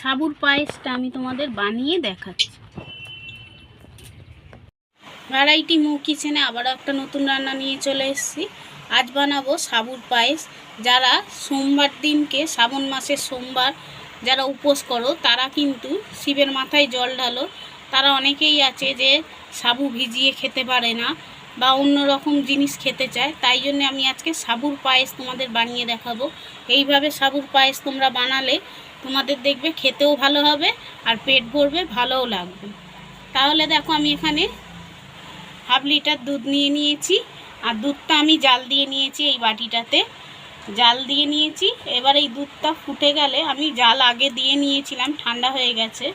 সাবুর পায়েসটা আমি তোমাদের বানিয়ে দেখাচ্ছি। ভ্যারাইটি মু কিচেনে আবার একটা নতুন রান্না নিয়ে চলে এসেছি। আজ বানাবো সাবুর পায়েস। যারা সোমবার দিনকে, শ্রাবণ মাসের সোমবার যারা উপোস করো, তারা কিন্তু শিবের মাথায় জল ঢালো। তারা অনেকেই আছে যে সাবু ভিজিয়ে খেতে পারে না। বা অন্য রকম জিনিস খেতে চায়, তাই জন্য আমি আজকে সাবুর পায়েস তোমাদের বানিয়ে দেখাবো। এইভাবে সাবুর পায়েস তোমরা বানালে তোমাদের দেখবে খেতেও ভালো হবে আর পেট ভরবে, ভালোও লাগবে। তাহলে দেখো আমি এখানে হাফ লিটার দুধ নিয়ে নিয়েছি, আর দুধটা আমি জাল দিয়ে নিয়েছি এই বাটিটাতে। জাল দিয়ে নিয়েছি, এবার এই দুধটা ফুটে গেলে আমি জাল আগে দিয়ে নিয়েছিলাম, ঠান্ডা হয়ে গেছে।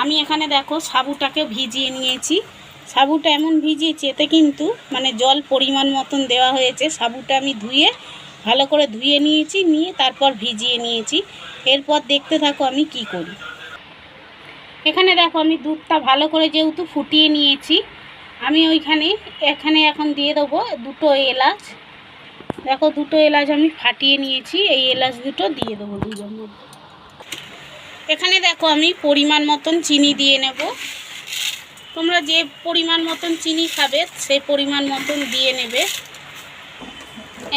আমি এখানে দেখো সাবুটাকে ভিজিয়ে নিয়েছি। সাবুটা এমন ভিজিয়েছি, এতে কিন্তু মানে জল পরিমাণ মতন দেওয়া হয়েছে। সাবুটা আমি ধুয়ে, ভালো করে ধুয়ে নিয়েছি, নিয়ে তারপর ভিজিয়ে নিয়েছি। এরপর দেখতে থাকো আমি কি করি। এখানে দেখো আমি দুধটা ভালো করে যেহেতু ফুটিয়ে নিয়েছি, আমি ওইখানে, এখানে এখন দিয়ে দেবো দুটো এলাচ। দেখো দুটো এলাচ আমি ফাটিয়ে নিয়েছি, এই এলাচ দুটো দিয়ে দেবো মধ্যে। এখানে দেখো আমি পরিমাণ মতন চিনি দিয়ে নেব। তোমরা যে পরিমাণ মতন চিনি খাবে সেই পরিমাণ মতন দিয়ে নেবে।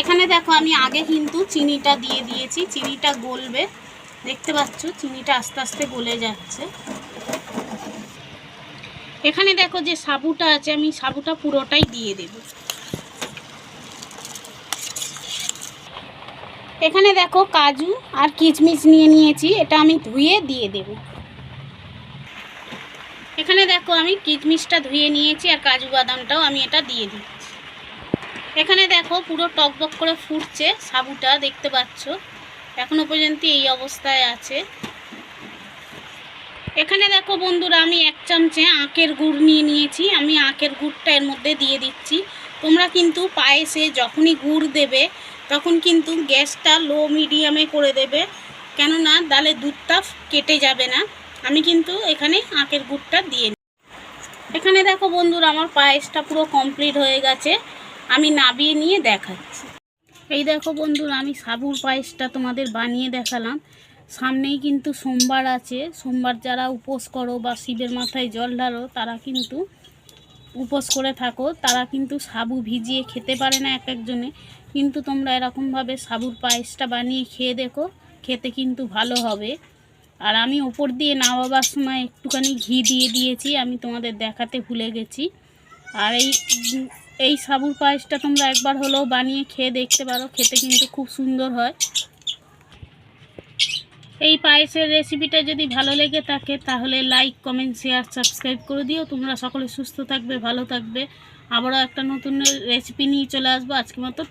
এখানে দেখো, আমি আগে কিন্তু চিনিটা দিয়ে দিয়েছি, চিনিটা গলবে। দেখতে পাচ্ছ, চিনিটা আস্তে আস্তে গলে যাচ্ছে। এখানে দেখো যে সাবুটা আছে, আমি সাবুটা পুরোটাই দিয়ে দেব। এখানে দেখো কাজু আর কিচমিচ নিয়ে নিয়েছি, এটা আমি ধুয়ে দিয়ে দেব। এখানে দেখো আমি কিচমিচটা ধুয়ে নিয়েছি আর কাজু বাদামটাও আমি এটা দিয়ে দিচ্ছি। এখানে দেখো পুরো টকবক করে ফুটছে সাবুটা, দেখতে পাচ্ছ? এখনও পর্যন্ত এই অবস্থায় আছে। এখানে দেখো বন্ধুরা, আমি এক চামচে আখের গুড় নিয়ে নিয়েছি। আমি আখের গুড়টা এর মধ্যে দিয়ে দিচ্ছি। তোমরা কিন্তু পায়েসে যখনই গুড় দেবে, তখন কিন্তু গ্যাসটা লো মিডিয়ামে করে দেবে। কেননা ডালে দুধটা কেটে যাবে না। আমি কিন্তু এখানে আখের গুড়টা দিয়ে নিই এখানে দেখো বন্ধুরা, আমার পায়েসটা পুরো কমপ্লিট হয়ে গেছে। আমি নাবিয়ে নিয়ে দেখাচ্ছি। এই দেখো বন্ধুরা, আমি সাবুর পায়েসটা তোমাদের বানিয়ে দেখালাম। সামনেই কিন্তু সোমবার আছে। সোমবার যারা উপোস করো বা শিবের মাথায় জল ঢালো, তারা কিন্তু উপোস করে থাকো। তারা কিন্তু সাবু ভিজিয়ে খেতে পারে না এক একজনে। কিন্তু তোমরা এরকমভাবে সাবুর পায়েসটা বানিয়ে খেয়ে দেখো। খেতে কিন্তু ভালো হবে। আর আমি ওপর দিয়ে নামাবার সময় একটুখানি ঘি দিয়ে দিয়েছি, আমি তোমাদের দেখাতে ভুলে গেছি। আর এই এই সাবুর পায়েসটা তোমরা একবার হলেও বানিয়ে খেয়ে দেখতে পারো, খেতে কিন্তু খুব সুন্দর হয়। এই পায়েসের রেসিপিটা যদি ভালো লেগে থাকে, তাহলে লাইক কমেন্ট শেয়ার সাবস্ক্রাইব করে দিও। তোমরা সকলে সুস্থ থাকবে, ভালো থাকবে। আবারও একটা নতুন রেসিপি নিয়ে চলে আসব। আজকে মতো